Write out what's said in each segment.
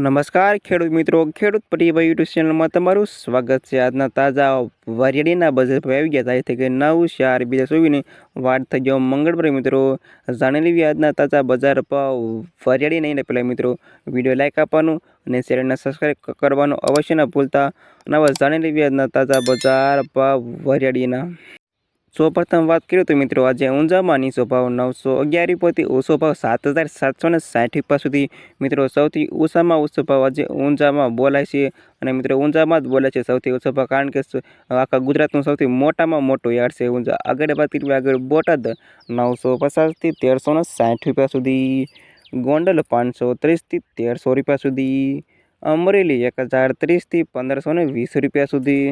નમસ્કાર, ખેડૂત મિત્રો, ખેડૂત પરિવાર યુટ્યુબ ચેનલમાં તમારું સ્વાગત છે. આજના તાજા વરિયાળીના બજાર ભાવ આવી ગયા તારીખ થઈ ગઈ નવ ચાર બીજા સુવીને વાત થઈ ગયો મંગળવારે મિત્રો જાણી લેવી આજના તાજા બજાર ભાવ વરિયાળી નહીં પહેલાં મિત્રો વીડિયો લાઇક આપવાનું અને ચેનલને સબસ્ક્રાઈબ કરવાનું અવશ્ય ન ભૂલતા. નવા જાણી લેવી આજના તાજા બજાર ભાવ વારિયાળીના. સૌ પ્રથમ વાત કરીએ તો મિત્રો આજે ઊંઝામાં નીચો ભાવ નવસો અગિયાર રૂપિયાથી ઓછો ભાવ સાત હજાર સાતસો ને સાઠ રૂપિયા સુધી. મિત્રો સૌથી ઓછામાં ઓછો ભાવ આજે ઊંઝામાં બોલાય છે અને મિત્રો ઊંઝામાં જ બોલાય છે સૌથી ઓછો ભાવ કારણ કે આખા ગુજરાતનું સૌથી મોટામાં મોટું યાર્ડ છે ઊંઝા. આગળ વાત કરીએ આગળ બોટાદ નવસો પચાસથી તેરસો ને સાઠ રૂપિયા સુધી. ગોંડલ પાંચસો ત્રીસથી તેરસો રૂપિયા સુધી. અમરેલી એક હજાર ત્રીસથી પંદરસો ને વીસ રૂપિયા સુધી.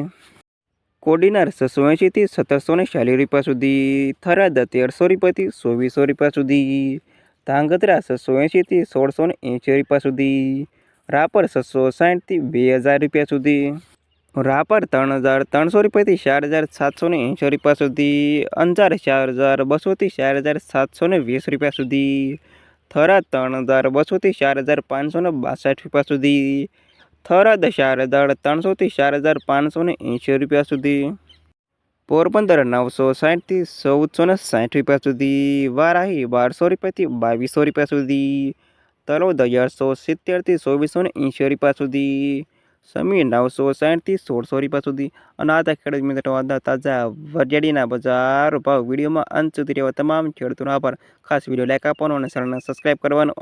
કોડીનાર છસો એંશીથી સત્તરસો ને ચાલીસ રૂપિયા સુધી થરાદ તેરસો રૂપિયાથી ચોવીસો રૂપિયા સુધી ધાંગધ્રા છસો એંશીથી સોળસો ને એંશી રૂપિયા સુધી રાપર છસો સાઠથી બે હજાર રૂપિયા સુધી, રાપર ત્રણ હજાર ત્રણસો રૂપિયાથી ચાર હજાર સાતસો ને એંશી રૂપિયા સુધી અંજાર ચાર હજાર બસોથી ચાર હજાર સાતસો ને વીસ રૂપિયા સુધી થરાદ ત્રણ હજાર બસોથી ચાર હજાર પાંચસો ને બાસઠ રૂપિયા સુધી થરાદ ચાર હજાર ત્રણસોથી ચાર હજાર પાંચસો ને એંશી રૂપિયા સુધી. પોરબંદર નવસો સાઠથી ચૌદસો ને સાઠ રૂપિયા સુધી. વારાહી બારસો રૂપિયાથી બાવીસો રૂપિયા સુધી. તલોદ અગિયારસો સિત્તેરથી ચોવીસો ને એંશી રૂપિયા સુધી. સમી નવસો સાઠથી સોળસો રૂપિયા સુધી. અને આ ખેડૂત મિત્રો આજના તાજા વરિયાળીના બજાર ભાવ વિડીયોમાં અંત સુધી રહેવા તમામ ખેડૂતોનો આભાર. ખાસ વીડિયો લાઈક આપવાનો અને ચેનલને સબસ્ક્રાઈબ કરવાનો